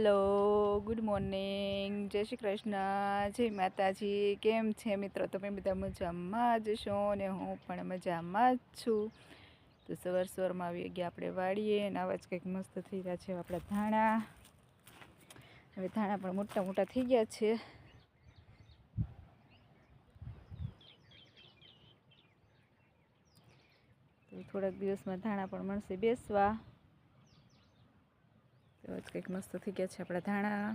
Hello, good morning. જય શ્રી કૃષ્ણ. જય માતાજી. કેમ છે મિત્રો? તમે બધા મજામાં જ છો? ને હું પણ મજામાં જ છું. તો સવાર સવારમાં આવી ગયા આપણે વાળીએ અને આવા જ કંઈક મસ્ત થઈ રહ્યા છે આપણા ધાણા. હવે ધાણા પણ મોટા મોટા થઈ ગયા છે. થોડાક દિવસમાં ધાણા પણ મળશે બેસવા. તો આજ કંઈક મસ્ત થઈ ગયા છે આપણા ધાણા.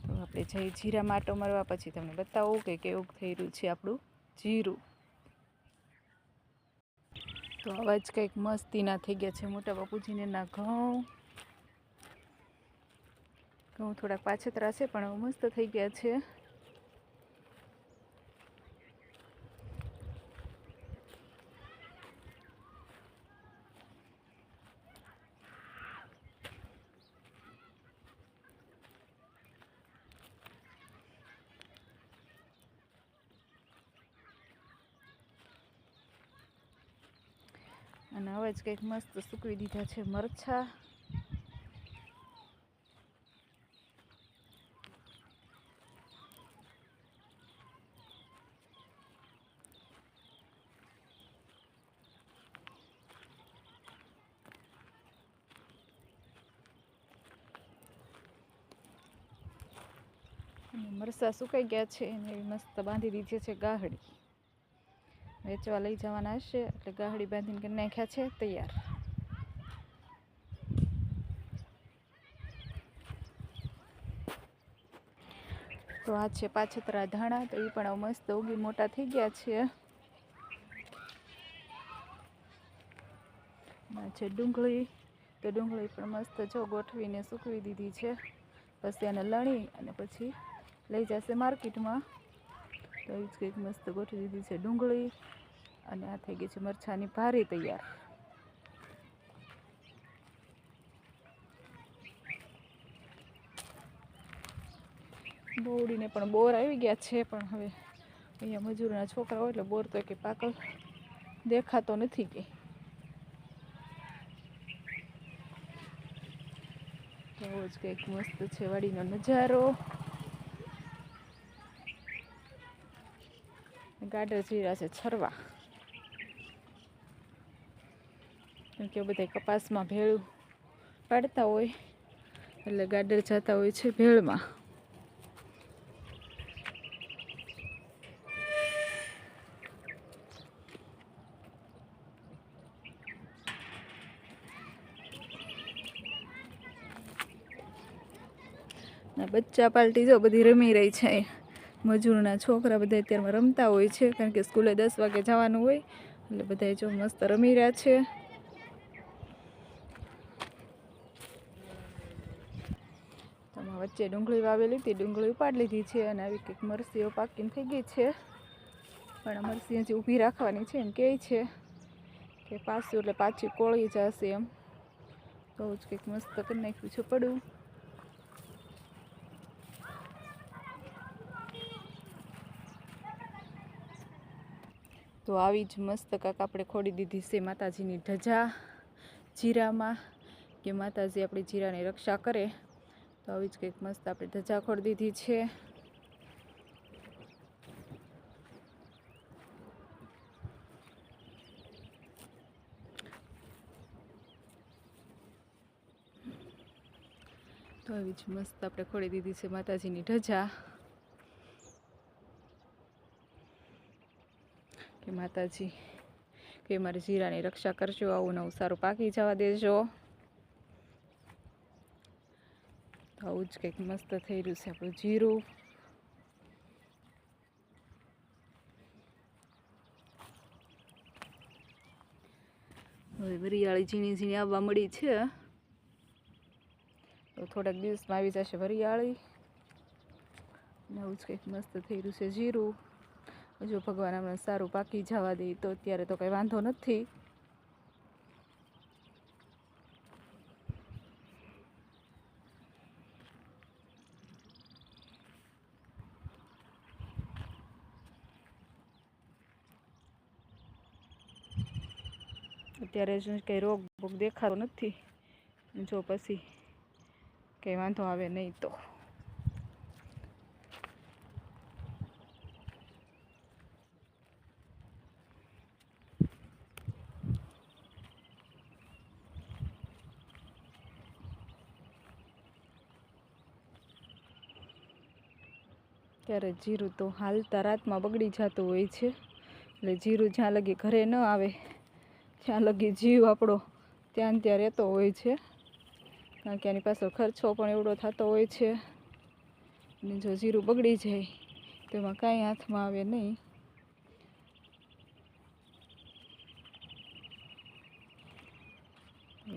તો આપણે જઈ જીરા માટો મરવા પછી તમને બતાવું કે કેવું થઈ રહ્યું છે આપણું જીરું. તો આવા જ કંઈક મસ્તીના થઈ ગયા છે મોટા બાપુજીને ના ઘઉં. ઘઉં થોડાક પાછતરા છે, પણ મસ્ત થઈ ગયા છે. અને હવે જ કંઈક મસ્ત સૂકવી દીધા છે મરચા. અને મરચાં સુકાઈ ગયા છે, એને મસ્ત બાંધી દીધી છે ગાહડી. વેચવા લઈ જવાના હશે, એટલે ગાહડી બાંધીને કરી નાખ્યા છે, તૈયાર. તો આ છે પાછતરા ધાણા, તો એ પણ મસ્ત ઉગી મોટા થઈ ગયા છે. છે ડુંગળી, તો ડુંગળી પણ મસ્ત જો ગોઠવીને સૂકવી દીધી છે. પછી એને લણી અને પછી લઈ જશે માર્કેટમાં. તો એ જ કંઈક મસ્ત ગોઠવી દીધી છે ડુંગળી. અને આ થઈ ગઈ છે મરછાની ભારી તૈયાર. બોડીને પણ બોર આવી ગયા છે, પણ હવે અહીંયા મજૂરના છોકરા હોય એટલે બોર તો કે પાકલ દેખાતો નથી કે. તો જ કંઈક મસ્ત છે, વાડીનો નજારો. ગાડર જીરા છે છરવા. કેમ કે બધા કપાસમાં ભેળું પાડતા હોય, એટલે ગાડર જતા હોય છે ભેળમાં. બચ્ચા પાલટી જો બધી રમી રહી છે. મજૂરના છોકરા બધા અત્યારમાં રમતા હોય છે, કારણ કે સ્કૂલે દસ વાગે જવાનું હોય. એટલે બધા જો મસ્ત રમી રહ્યા છે. તેમાં વચ્ચે ડુંગળી વાવેલી હતી, ડુંગળી ઉપાડી લીધી છે અને આવી કંઈક મરસીઓ પાકીને થઈ ગઈ છે. પણ મરસી હજી ઊભી રાખવાની છે એમ કહે છે કે પાછું એટલે પાછી કોળી જશે એમ. બહુ જ કંઈક મસ્ત કરી નાખ્યું છે પડું તો આવી જ મસ્ત કાંક આપણે ખોડી દીધી છે માતાજીની ધજા જીરામાં કે માતાજી આપણી જીરાની રક્ષા કરે. તો આવી જ કંઈક મસ્ત આપણે ધજા ખોડી દીધી છે. તો આવી જ મસ્ત આપણે ખોડી દીધી છે માતાજીની ધજા. કે માતાજી, કે મારી જીરાની રક્ષા કરજો, આવું નવું સારું પાકી જવા દેજો. આવું જ કંઈક મસ્ત થઈ રહ્યું છે આપણું જીરું. હવે વરિયાળી ઝીણી ઝીણી આવવા મળી છે. તો થોડાક દિવસમાં આવી જશે વરિયાળી. ને આવું જ કંઈક મસ્ત થઈ રહ્યું છે જીરું. જો ભગવાન અમને સારું પાકી જવા દે, તો અત્યારે તો કંઈ વાંધો નથી. અત્યારે જ કંઈ રોગ ભોગ દેખાતો નથી. જો પછી કંઈ વાંધો આવે નહીં તો. ત્યારે જીરું તો હાલતા રાતમાં બગડી જતું હોય છે. એટલે જીરું જ્યાં લગી ઘરે ન આવે ત્યાં લગી જીવ આપણો, ત્યાં ત્યાં રહેતો હોય છે. કારણ કે એની પાછળ ખર્ચો પણ એવડો થતો હોય છે. અને જો જીરું બગડી જાય, તો એમાં કાંઈ હાથમાં આવે નહીં.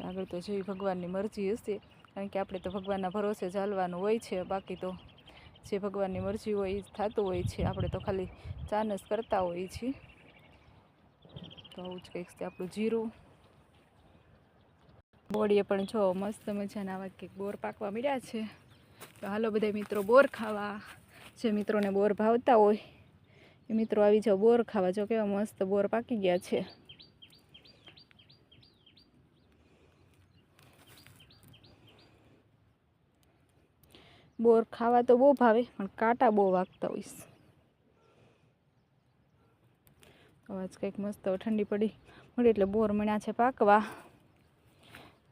આગળ તો જેવી ભગવાનની મરજી હશે, કારણ કે આપણે તો ભગવાનના ભરોસે ચાલવાનું હોય છે, બાકી તો જે ભગવાનની મરજી હોય એ થતું હોય છે. આપણે તો ખાલી ચાન જ કરતા હોઈએ છીએ. તો આવું જ કંઈક છે આપણું જીરું. બોડીએ પણ જો મસ્ત મજાના આવા કંઈક બોર પાકવા મળ્યા છે. તો હાલો બધા મિત્રો બોર ખાવા. જે મિત્રોને બોર ભાવતા હોય, એ મિત્રો આવી જાઓ બોર ખાવા. જો કેવા મસ્ત બોર પાકી ગયા છે. બોર ખાવા તો બહુ ભાવે, પણ કાંટા બહુ વાગતા હોઈશ અવાજ કંઈક મસ્ત ઠંડી પડી. મળી એટલે બોર મળ્યા છે પાકવા.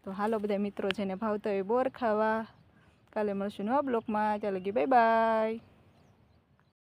તો હાલો બધા મિત્રો જેને ભાવતા હોય બોર ખાવા. કાલે મળશું નવા બ્લોકમાં. ચાલો ગઈ બાય બાય